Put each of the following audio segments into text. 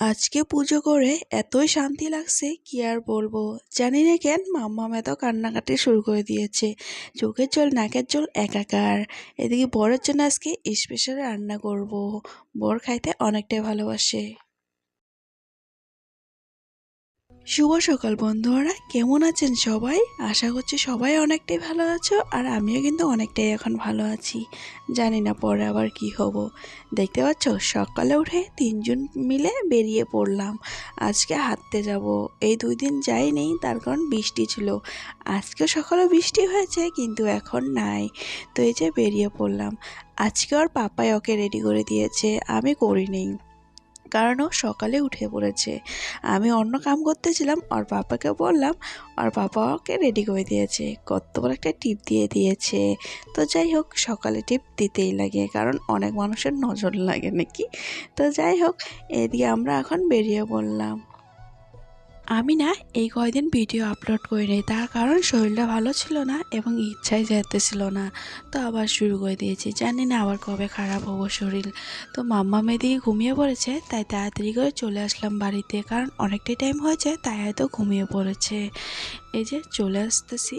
আজকে পুজো করে এতই শান্তি লাগছে, কি আর বলব? জানি না কেন মাম্মা এত কান্নাকাটি শুরু করে দিয়েছে। চোখের জল, নাকের জল একাকার। এদিকে বরের জন্য আজকে স্পেশাল রান্না করব। বর খাইতে অনেকটাই ভালোবাসে। শুভ সকাল বন্ধুরা, কেমন আছেন সবাই? আশা করছি সবাই অনেকটাই ভালো আছো আর আমিও কিন্তু অনেকটাই এখন ভালো আছি। জানি না পরে আবার কি হব। দেখতে পাচ্ছ, সকালে উঠে তিনজন মিলে বেরিয়ে পড়লাম। আজকে হাঁটতে যাব। এই দুই দিন যাইনি তার কারণ বৃষ্টি ছিল। আজকে সকালে বৃষ্টি হয়েছে, কিন্তু এখন নাই। তো এই যে বেরিয়ে পড়লাম। আজকে ওর পাপাই ওকে রেডি করে দিয়েছে। আমি করিনি। কারণ ও সকালে উঠে পড়েছে। আমি অন্য কাম করতেছিলাম ওর পাপাকে বললাম ওর বাবা ওকে রেডি করে দিয়েছে, কত বড় একটা টিপ দিয়ে দিয়েছে। তো যাই হোক, সকালে টিপ দিতেই লাগে, কারণ অনেক মানুষের নজর লাগে নাকি? তো যাই হোক, এদিকে আমরা এখন বেরিয়ে পড়লাম। আমি না এই কয়দিন ভিডিও আপলোড করি নি তার কারণ শরীরটা ভালো ছিল না এবং ইচ্ছাই যেতেছিল না। তো আবার শুরু করে দিয়েছি। জানি না আবার কবে খারাপ হব শরীর। তো মাম্মা মেয়েদিকে ঘুমিয়ে পড়েছে, তাই তাড়াতাড়ি করে চলে আসলাম বাড়িতে, কারণ অনেকটাই টাইম হয়েছে, তাই হয়তো ঘুমিয়ে পড়েছে। এই যে চলে আসতেছি।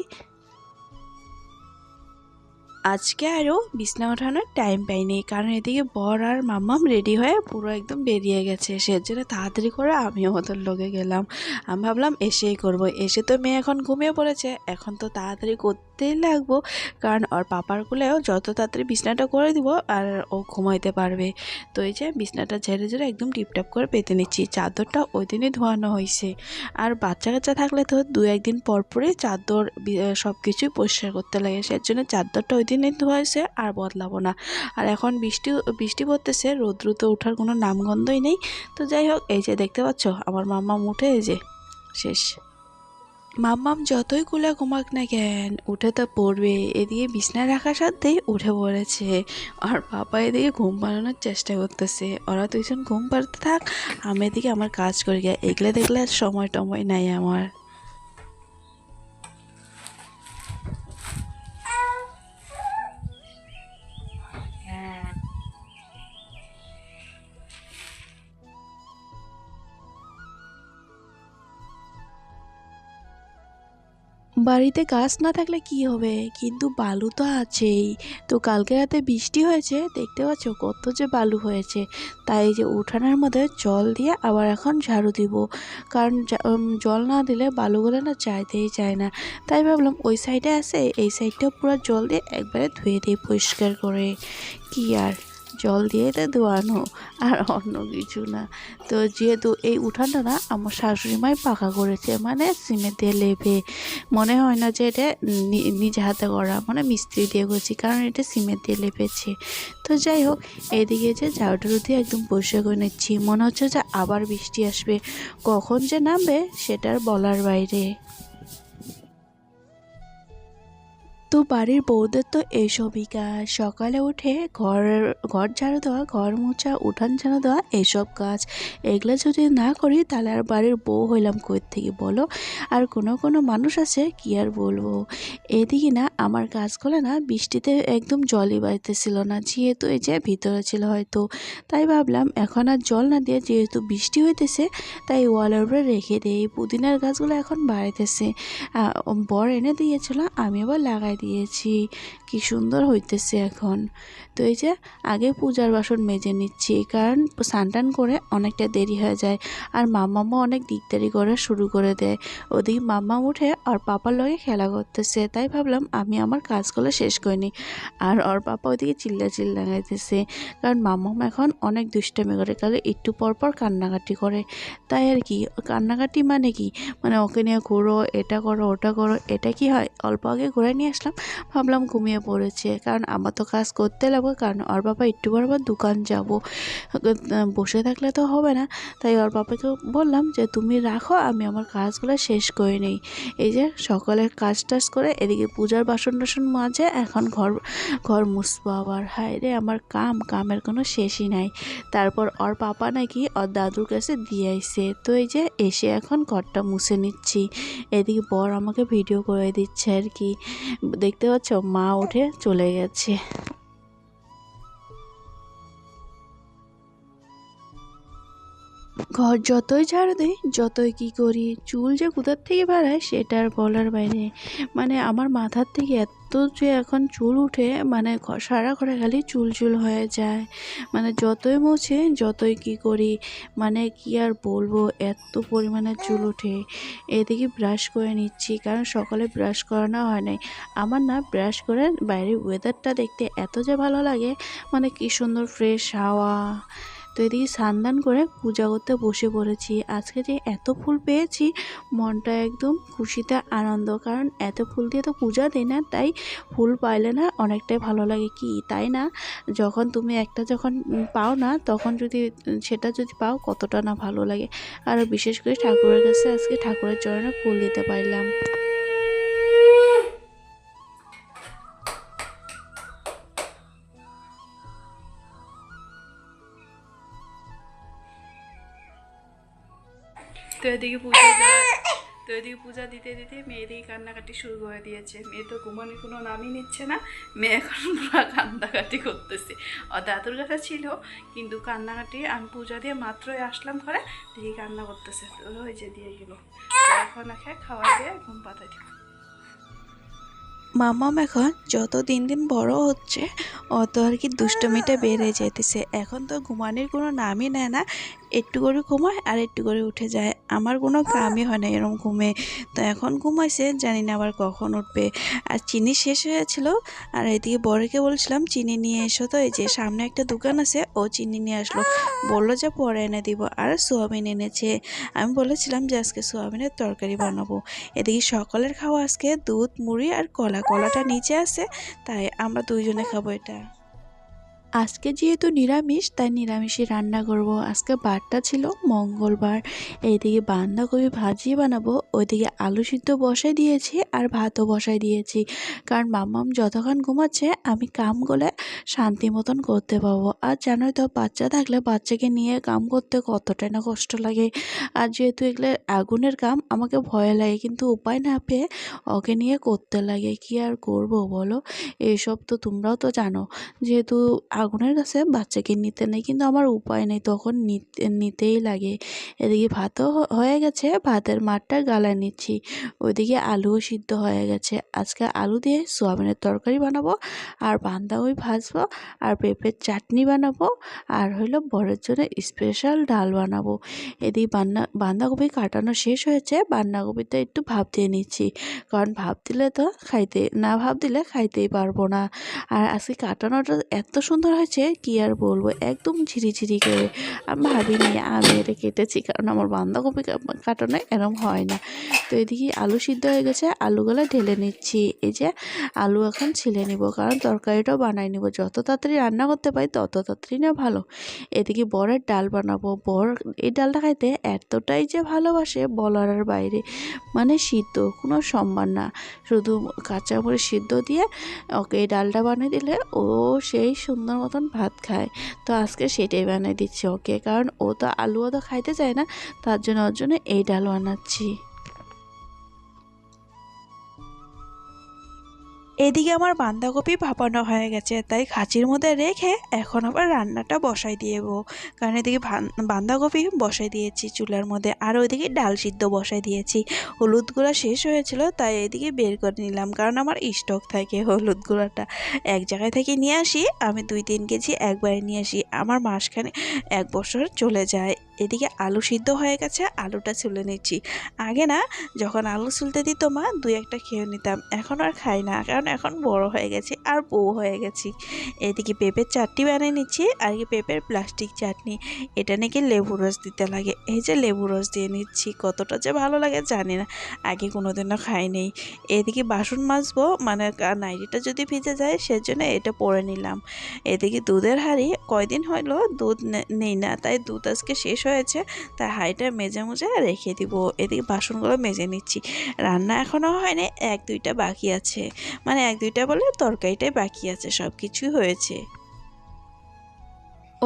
আজকে আরও বিছনা ওঠানোর টাইম পাইনি। কারণ এদিকে বর আর মাম্মাম রেডি হয়ে পুরো একদম বেরিয়ে গেছে। সেজন্য তাড়াতাড়ি করে আমিও ওদের লোকে গেলাম। আমি ভাবলাম এসেই করব। এসে তো মেয়ে এখন ঘুমিয়ে পড়েছে। এখন তো তাড়াতাড়ি করতেই লাগবো। কারণ ওর পাপার কুলেও যত তাড়াতাড়ি বিছনাটা করে দিব আর ও ঘুমাইতে পারবে। তো এই যে বিছনাটা ঝেড়ে ঝেড়ে একদম টিপটাপ করে পেতে নিচ্ছি। চাদরটা ওই দিনই ধোয়ানো হয়েছে। আর বাচ্চা কাচ্চা থাকলে তো দু একদিন পর পরই চাদর সব কিছুই পরিষ্কার করতে লাগে। সেজন্য চাদরটা ওই দিনই ধোয়াইছে আর বদলাবো না। আর এখন বৃষ্টি বৃষ্টি পড়তেছে, রৌদ্র তো ওঠার কোনো নামগন্ধই নেই। তো যাই হোক, এই যে দেখতে পাচ্ছ, আমার মাম্মা উঠে এই যে, শেষ। মাম্মাম যতই কুলে ঘুমাক না কেন, উঠে তো পড়বে। এদিকে বিছনায় রাখার সাথেই উঠে পড়েছে। আর বাবা এদিকে ঘুম পাড়ানোর চেষ্টা করতেছে। ওরা দুইজন ঘুম পাড়তে থাক, আমি এদিকে আমার কাজ করি। গিয়ে এগুলো দেখলে আর সময় টময় নাই আমার। বাড়িতে গাছ না থাকলে কি হবে? কিন্তু বালু তো আছেই। তো কালকে রাতে বৃষ্টি হয়েছে, দেখতে পাচ্ছ কত যে বালু হয়েছে। তাই যে উঠানের মধ্যে জল দিয়ে আবার এখন ঝাড়ু দিব। কারণ জল না দিলে বালুগুলো না চাইতেই চায় না। তাই ভাবলাম ওই সাইডে আছে, এই সাইডটা পুরো জল দিয়ে একবারে ধুয়ে দিই পরিষ্কার করে। কি আর জল দিয়ে এটা ধোয়ানো, আর অন্য কিছু না। তো যেহেতু এই উঠানটা না আমার শাশুড়ি মাই পাকা করেছে মানে সিমেন্ট লেপে মনে হয় না যে এটা নিজে হাতে করা মানে মিস্ত্রি দিয়ে করছি, কারণ এটা সিমেন্ট দিয়ে লেপেছে তো যাই হোক, এদিকে যে ঝাড়ু দিয়ে একদম পরিষ্কার করে নিচ্ছি, মনে হচ্ছে যে আবার বৃষ্টি আসবে, কখন যে নামবে সেটার বলার বাইরে। বাড়ির বউদের তো এইসবই কাজ সকালে উঠে ঘর ঘর ঝাড়ু দেওয়া, ঘর মোছা, উঠান ঝাড়ু দেওয়া এইসব কাজ। এগুলো যদি না করি, তাহলে আর বাড়ির বউ হইলাম কই থেকে বলো? আর কোনো কোনো মানুষ আছে, কি আর বলব? এদিকে না, আমার কাজগুলো না বৃষ্টিতে একদম জলই বাড়িতেছিল না, যেহেতু এই যে ভিতরে ছিল হয়তো। তাই ভাবলাম, এখন আর জল না দিয়ে যেহেতু বৃষ্টি হইতেছে, তাই ওয়ালের উপরে রেখে দিই। পুদিনার গাছগুলো এখন বাড়িতেছে বর এনে দিয়েছিল, আমি আবার লাগাই দিয়েছি। কি সুন্দর হইতেছে এখন। তো এই যে, আগে পূজার বাসন মেজে নিচ্ছি, কারণ স্নান করে অনেকটা দেরি হয়ে যায়, আর মাম্মামা অনেক দিকদারি করে শুরু করে দেয়। ওদিকে মাম্মা উঠে আর পাপার লগে খেলা করতেছে, তাই ভাবলাম আমি আমার কাজগুলো শেষ করিনি আর ওর পাপা ওদিকে চিল্লা চিল্লা গাইতেছে, কারণ মাম্মাম এখন অনেক দুষ্টামি করে, কারণ একটু পর পর কান্নাকাটি করে। তাই আর কি, কান্নাকাটি মানে কি? মানে ওকে নিয়ে ঘুরো, এটা করো, ওটা করো, এটা কি হয়? অল্প আগে ঘুরে নিয়ে আসলাম ভাবলাম ঘুমিয়ে পড়েছে। কারণ আমার তো কাজ করতে লাগবে, কারণ ওর বাবা একটু পর আবার দোকান যাব। বসে থাকলে তো হবে না। তাই ওর বাবাকে বললাম যে, তুমি রাখো, আমি আমার কাজগুলো শেষ করে নিই। এই যে সকালের কাজ টাজ করে এদিকে পূজার বাসন টাসন মাঝে এখন ঘর ঘর মুছবো আবার। হায় রে, আমার কাম, কামের কোনো শেষই নাই। তারপর ওর পাপা নাকি ওর দাদুর কাছে দিয়ে আইসে তো এই যে এসে এখন ঘরটা মুছে নিচ্ছি। এদিকে বর আমাকে ভিডিও করে দিচ্ছে আর কি। দেখতে পাচ্ছ? মা উঠে চলে গেছে। ঘর যতই ঝাড়ু দিই, যতই কি করি, চুল যে কোথার থেকে বাড়ায়, সেটা আর বলার বাইরে মানে আমার মাথার থেকে এত যে এখন চুল উঠে মানে সারা ঘরে খালি চুল চুল হয়ে যায়। মানে যতই মোছে, যতই কী করি মানে কি আর বলব, এত পরিমাণে চুল ওঠে এদিকে ব্রাশ করে নিচ্ছি, কারণ সকালে ব্রাশ করানো হয় নাই। আমার না ব্রাশ করে বাইরের ওয়েদারটা দেখতে এত যে ভালো লাগে মানে কি সুন্দর ফ্রেশ হাওয়া। তো এদিকে স্নান করে পূজা করতে বসে পড়েছি। আজকে যে এত ফুল পেয়েছি, মনটা একদম খুশিতে আনন্দ। কারণ এত ফুল দিয়ে তো পূজা দেয় না, তাই ফুল পাইলে না অনেকটাই ভালো লাগে। কি, তাই না? যখন তুমি একটা যখন পাও না, তখন যদি সেটা যদি পাও, কতটা না ভালো লাগে। আর বিশেষ করে ঠাকুরের কাছে আজকে ঠাকুরের চরণে ফুল দিতে পারলাম। তো এদিকে পূজা তো এদিকে পূজা দিতে দিতে মেয়ে দিকে কান্নাকাটি শুরু করে দিয়েছে। মেয়ে তো ঘুমানোর কোনো নামই নিচ্ছে না। মেয়ে এখন পুরো কান্নাকাটি করতেছে। ও দাদুর কাছে ছিল, কিন্তু কান্নাকাটি আমি পূজা দিয়ে মাত্রই আসলাম ঘরে, দেখি কান্না করতেছে। ওই যে দিয়ে গেল। এখন একে খাওয়া দিয়ে ঘুম পাতা দিব মামাম এখন যত দিন দিন বড় হচ্ছে, অত আর কি দুষ্টমিটা বেড়ে যেতেছে। এখন তো ঘুমানোর কোনো নামই নেয় না। একটু করে ঘুমায় আর একটু করে উঠে যায়। আমার কোনো কামই হয় না এরকম ঘুমে। তো এখন ঘুমাইছে, জানি না আবার কখন উঠবে। আর চিনি শেষ হয়েছিল, আর এদিকে বড়কে বলছিলাম, চিনি নিয়ে এসো তো। এই যে সামনে একটা দোকান আছে, ও চিনি নিয়ে আসলো। বলল যে পরে এনে দিব, আর সোয়াবিন এনেছে। আমি বলেছিলাম যে আজকে সোয়াবিনের তরকারি বানাবো। এদিকে সকালের খাওয়া আজকে দুধ, মুড়ি আর কলা। কলাটা নিচে আছে, তাই আমরা দুইজনে খাব এটা। আজকে যেহেতু নিরামিষ, তাই নিরামিষই রান্না করব। আজকে বারটা ছিল, মঙ্গলবার। এইদিকে বাঁধাকপি ভাজি বানাবো, ওইদিকে আলু সিদ্ধ বসাই দিয়েছি আর ভাতও বসাই দিয়েছি। কারণ মাম্মাম যতক্ষণ ঘুমাচ্ছে, আমি কামগুলো শান্তি মতন করতে পারব। আর জানোই তো, বাচ্চা থাকলে বাচ্চাকে নিয়ে কাম করতে কতটা না কষ্ট লাগে। আর যেহেতু এগুলো আগুনের কাম, আমাকে ভয় লাগে, কিন্তু উপায় না পেয়ে ওকে নিয়ে করতে লাগে। কি আর করব বলো? এসব তো তোমরাও তো জানো। যেহেতু আগুনের কাছে বাচ্চাকে নিতে নেই, কিন্তু আমার উপায় নেই। তখন নিতে, নিতেই লাগে। এদিকে ভাতও হয়ে গেছে, ভাতের মাঠটা গালায় নিচ্ছি। ওইদিকে আলুও সিদ্ধ হয়ে গেছে। আজকে আলু দিয়ে সোয়াবিনের তরকারি বানাবো, আর বাঁধাকপি ভাজবো, আর পেঁপের চাটনি বানাবো, আর হইল বরের জন্য স্পেশাল ডাল বানাবো। এদিকে বান্না বাঁধাকপি কাটানো শেষ হয়েছে বাঁধাকপিতে একটু ভাব দিয়ে নিচ্ছি। কারণ ভাব দিলে তো খাইতে, না ভাব দিলে খাইতেই পারব না। আর আজকে কাটানোটা এত সুন্দর হয়েছে কি আর বলব? একদম ঝিরিঝিরি করে আমি ভাবিনি আমি এটা কেটেছি। কারণ আমার বাঁধাকপি কাটানো এরম হয় না। তো এদিকে আলু সিদ্ধ হয়ে গেছে, আলুগুলো ঢেলে নিচ্ছি। এই যে আলু এখন ছিলে নিব, কারণ তরকারিটাও বানাই নিব। যত তাড়াতাড়ি রান্না করতে পারি তত তাড়াতাড়ি না ভালো। এদিকে বরের ডাল বানাবো। বর এই ডালটা খাইতে এতটাই যে ভালোবাসে বলার বাইরে মানে সিদ্ধ কোনো সম্মান না। শুধু কাঁচা মরিচ সিদ্ধ দিয়ে ওকে এই ডালটা বানিয়ে দিলে ও সেই সুন্দর মতন ভাত খায়। তো আজকে সেটাই বানিয়ে দিচ্ছি, ওকে। কারণ ও তো আলু তো খাইতে চায় না, তার জন্য ওর জন্য এই ডাল বানাচ্ছি। এদিকে আমার বাঁধাকপি ভাপানো হয়ে গেছে, তাই খাঁচির মধ্যে রেখে এখন আবার রান্নাটা বসাই দিয়েব কারণ এদিকে বাঁধাকপি বসাই দিয়েছি, চুলার মধ্যে আর ওইদিকে ডাল সিদ্ধ বসাই দিয়েছি। হলুদ গুঁড়া শেষ হয়েছিল, তাই এদিকে বের করে নিলাম, কারণ আমার স্টক থাকে হলুদ গুঁড়াটা এক জায়গায় থেকে নিয়ে আসি, আমি দুই তিন কেজি একবারে নিয়ে আসি, আমার মাসখানে এক বছর চলে যায়। এদিকে আলু সিদ্ধ হয়ে গেছে, আলুটা ছুলে নিচ্ছি। আগে না, যখন আলু ছুলতে দিত মা, দুই একটা খেয়ে নিতাম। এখন আর খাই না, কারণ এখন বড় হয়ে গেছি আর বউ হয়ে গেছি। এদিকে পেঁপের চাটনি বানিয়ে নিচ্ছি, আর কি পেঁপের প্লাস্টিক চাটনি। এটা নাকি লেবু রস দিতে লাগে। এই যে লেবু রস দিয়ে নিচ্ছি, কতটা যে ভালো লাগে জানি না। আগে কোনোদিনও খাই নেই। এদিকে বাসন মাজবো মানে নাইটিটা যদি ভিজে যায়, সেজন্য এটা পরে নিলাম। এদিকে দুধের হাঁড়ি কয়দিন হলো দুধ নেই না, তাই দুধ আজকে শেষ হয়েছে তার হাঁড়িটা মেজে মুজে রেখে দিব। এদিকে বাসনগুলো মেজে নিচ্ছি। রান্না এখনও হয়নি, এক দুইটা বাকি আছে। মানে এক দুইটা বলে তরকারিটাই বাকি আছে সব কিছুই হয়েছে।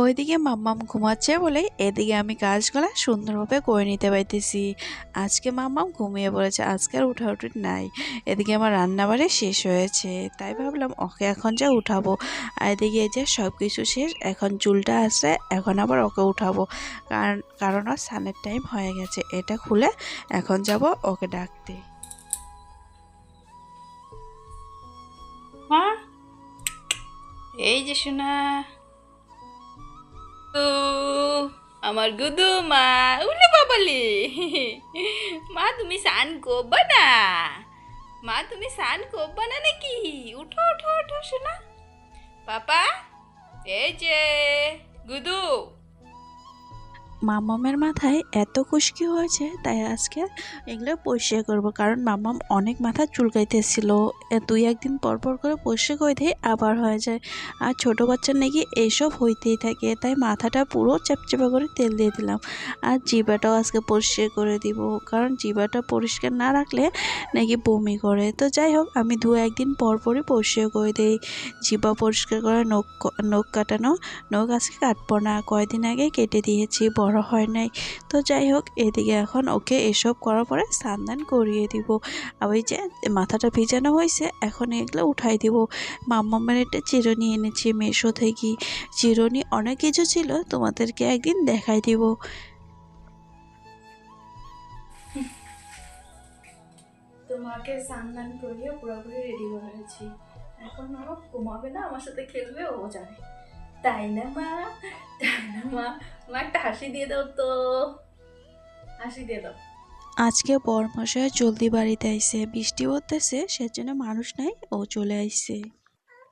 ওইদিকে মাম্মাম ঘুমাচ্ছে বলে এদিকে আমি কাজগুলো সুন্দরভাবে করে নিতে পারতেছি। আজকে মাম্মাম ঘুমিয়ে পড়েছে, আজকে আর উঠাউঠি নাই। এদিকে আমার রান্নাবাড়ি শেষ হয়েছে, তাই ভাবলাম ওকে এখন যা উঠাবো। আর এদিকে যে সব কিছু শেষ, এখন চুলটা আছে, এখন আবার ওকে উঠাবো। কারণ কারণ ওর স্নানের টাইম হয়ে গেছে, এটা খুলে এখন যাব ওকে ডাকতে। এই যে শোনা আমার গুদু মা উলে বাবালি। মা, তুমি স্নান করবা না? মা, তুমি স্নান করবা না নাকি? উঠো উঠো উঠো, শোনা। পাপা, এই যে, গুদু। মামামের মাথায় এত খুশকি হয়েছে, তাই আজকে এগুলো পরিষ্কার করব। কারণ মামাম অনেক মাথা চুলকাইতেছিল। দুই একদিন পর পর করে পরিষ্কার করে দিয়ে আবার হয়ে যায়। আর ছোট বাচ্চার নাকি এইসব হইতেই থাকে, তাই মাথাটা পুরো চ্যাপচ্যাপা করে তেল দিয়ে দিলাম। আর জিবাটাও আজকে পরিষ্কার করে দিব। কারণ জিবাটা পরিষ্কার না রাখলে নাকি বমি করে। তো যাই হোক, আমি দু একদিন পর পরই পরিষ্কার করে দিই। জিবা পরিষ্কার করে, নখ নখ কাটানো, নখ আজকে কাটবো না। কয়দিন আগে কেটে দিয়েছি, বড় হয় নাই। তো যাই হোক, এদিকে এখন ওকে এসব করার পরে স্নান করিয়ে দিব। আর ওই যে মাথাটা ভিজানো হয়েছে, এখন এগুলো উঠাই দিব। মাম্মামের একটা চিরুনি এনেছি মেশো থেকে। চিরুনি অনেক কিছু ছিল, তোমাদেরকে একদিন দেখাই দিব। তোমাকে স্নান করিয়ে পুরোপুরি রেডি করেছি এখন ও ঘুমাবে না, আমার সাথে খেলবে, ও জানে। তাই না মা? তাই না মা? আজকে বরমশাই জলদি বাড়িতে আইসে বৃষ্টি পড়তেছে, সেজন্য মানুষ নাই, ও চলে আইছে।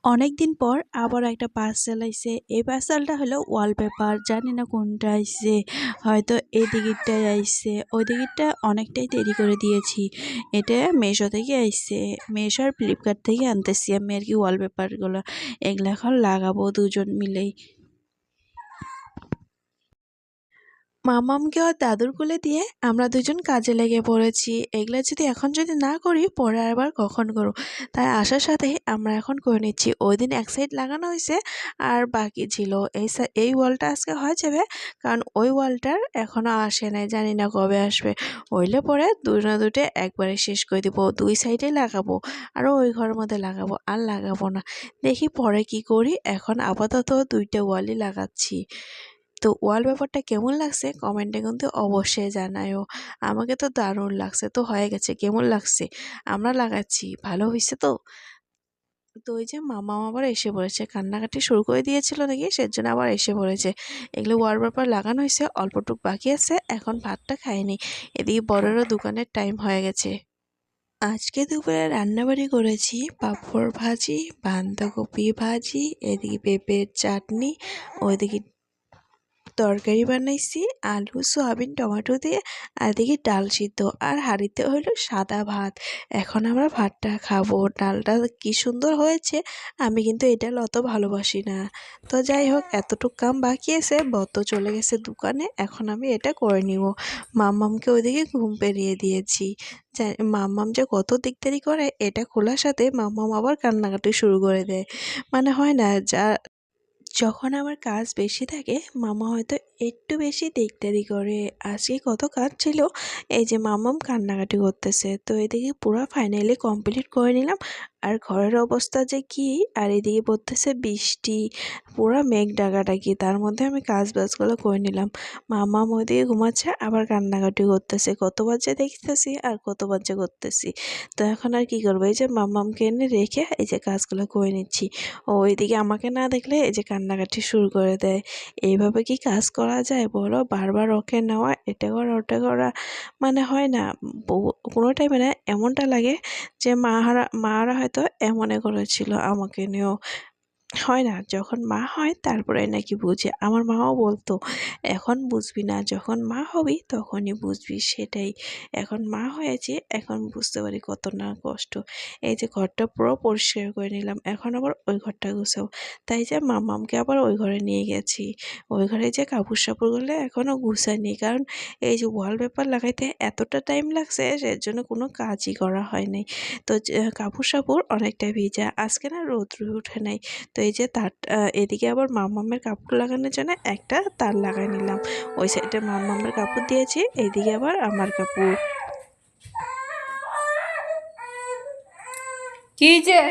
অনেক দিন পর আবার একটা পার্সেল আইছে, এই পার্সেলটা হলো ওয়ালপেপার জানি না কোনটা আইছে, হয়তো এই দিকেরটাই আইছে। ওই দিকেরটা অনেকটাই দেরি করে দিয়েছি। এটা মেশো থেকে আইছে মেশো আর ফ্লিপকার্ট থেকে আনতেছি আমি আর কি ওয়ালপেপারগুলো এগুলো এখন লাগাবো দুজন মিলেই। মামামকে ওর দাদুর কোলে দিয়ে আমরা দুজন কাজে লেগে পড়েছি। এগুলো যদি এখন যদি না করি, পরে আবার কখন করব? তাই আসার সাথে আমরা এখন করে নিচ্ছি। ওই দিন এক সাইড লাগানো হয়েছে আর বাকি ছিল। এই এই ওয়ালটা আজকে হয়ে যাবে কারণ ওই ওয়ালটার এখনও আসে নাই, জানি না কবে আসবে। হইলে পরে দুই না দুটো একবারে শেষ করে দিব। দুই সাইডে লাগাবো আর ওই ঘরের মধ্যে লাগাবো। আর লাগাবো না। দেখি পরে কি করি। এখন আপাতত দুইটা ওয়ালই লাগাচ্ছি। তো ওয়াল ব্যাপারটা কেমন লাগছে? কমেন্টে কিন্তু অবশ্যই জানায়ও। আমাকে তো দারুণ লাগছে, তো হয়ে গেছে, কেমন লাগছে? আমরা লাগাচ্ছি, ভালো হয়েছে তো? তো ওই যে মামা আবার এসে পড়েছে, কান্নাকাটি শুরু করে দিয়েছিল নাকি? সেজন্য আবার এসে পড়েছে। এগুলো ওয়াল পেপার লাগানো হয়েছে, অল্পটুক বাকি আছে, এখন ভাতটা খাইনি। এদিকে বড়েরও দোকানের টাইম হয়ে গেছে। আজকে দুপুরে রান্নাবাড়ি করেছি, পাঁপড় ভাজি, বাঁধাকপি ভাজি, এদিকে পেঁপের চাটনি, ওইদিকে তরকারি বানাইছি, আলু, সয়াবিন, টমেটো দিয়ে, আর এদিকে ডাল সিদ্ধ। আর হাঁড়িতে হলো সাদা ভাত। এখন আমরা ভাতটা খাব। ডালটা কি সুন্দর হয়েছে, আমি কিন্তু এই ডাল অত ভালোবাসি না। তো যাই হোক, এতটুকু কাম বাকি আছে বত চলে গেছে দোকানে, এখন আমি এটা করে নিব। মাম্মামকে ওইদিকে ঘুম পেরিয়ে দিয়েছি। মাম্মাম যে কত দিকদারি করে, এটা খোলার সাথে মাম্মাম আবার কান্নাকাটি শুরু করে দেয়। মানে হয় না, যা যখন আমার কাজ বেশি থাকে মামা হয়তো একটু বেশি দেখতেরি করে। আজকে কত কাজ ছিল? এই যে মামাম কান্নাকাটি করতেছে। তো এদিকে পুরো ফাইনালি কমপ্লিট করে নিলাম। আর ঘরের অবস্থা যে কি? আর এদিকে পড়তেছে বৃষ্টি। পুরো মেঘ ডাকাডাকি। তার মধ্যে আমি কাজ বাজগুলো করে নিলাম। মামাম ওইদিকে ঘুমাচ্ছে, আবার কান্নাকাটি করতেছে। কতবার যে দেখতেছি আর কত যে করতেছি। তো এখন আর কি করব? এই যে মামামকে এনে রেখে এই যে কাজগুলো করে নিচ্ছি। ও ওইদিকে আমাকে না দেখলে এই যে কান্নাকাটি শুরু করে দেয়। এইভাবে কি কাজ করা যায়, বলো? বারবার ওকে নেওয়া, এটা করা, ওটা করা মানে হয় না। কোনো টাইমে না, এমনটা লাগে যে মাহারা মারা হয়তো এমনে করেছিল আমাকে নিয়েও। হয় না, যখন মা হয় তারপরে নাকি বুঝে। আমার মাও বলতো, এখন বুঝবি না, যখন মা হবি তখনই বুঝবি। সেটাই। এখন মা হয়েছে, এখন বুঝতে পারি কত না কষ্ট। এই যে ঘরটা পুরো পরিষ্কার করে নিলাম, এখন আবার ওই ঘরটা গুছাবো। তাই যে মামামকে আবার ওই ঘরে নিয়ে গেছি। ওই ঘরে যে কাপড় সাপড় সাপড়গুলো এখনও গুছাইনি কারণ এই যে ওয়ালপেপার লাগাইতে এতটা টাইম লাগছে সের জন্য কোনো কাজই করা হয়নি। তো কাপড় সাপড় অনেকটা ভিজা, আজকে না রোদ্র উঠে নাই। তো এই যে তার এদিকে আবার মামামের কাপড় লাগানোর জন্য একটা তার লাগাই নিলাম। ওই সাইডে মামামের কাপড় দিয়েছি এইদিকে আবার আমার কাপড়। কি যে?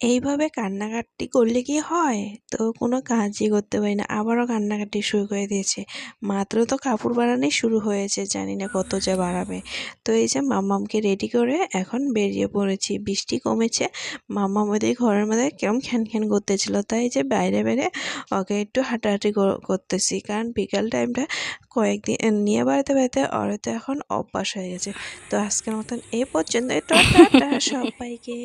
এইভাবে কান্নাকাটি করলে কি হয়? তো কোনো কাজই করতে পারি না। আবারও কান্নাকাটি শুরু করে দিয়েছে। মাত্র তো কাপড় বানানোই শুরু হয়েছে, জানি না কত যে বাড়াবে। তো এই যে মাম্মামকে রেডি করে এখন বেরিয়ে পড়েছি। বৃষ্টি কমেছে। মাম্মাম ওদের ঘরের মধ্যে কেমন খ্যান খ্যান করতেছিল। তাই যে বাইরে বাইরে ওকে একটু হাঁটাহাঁটি করতেছি। কারণ বিকাল টাইমটা কয়েকদিন নিয়ে বাড়িতে বাড়িতে ওর তো এখন অভ্যাস হয়ে গেছে। তো আজকের মতন এ পর্যন্ত সবাইকে।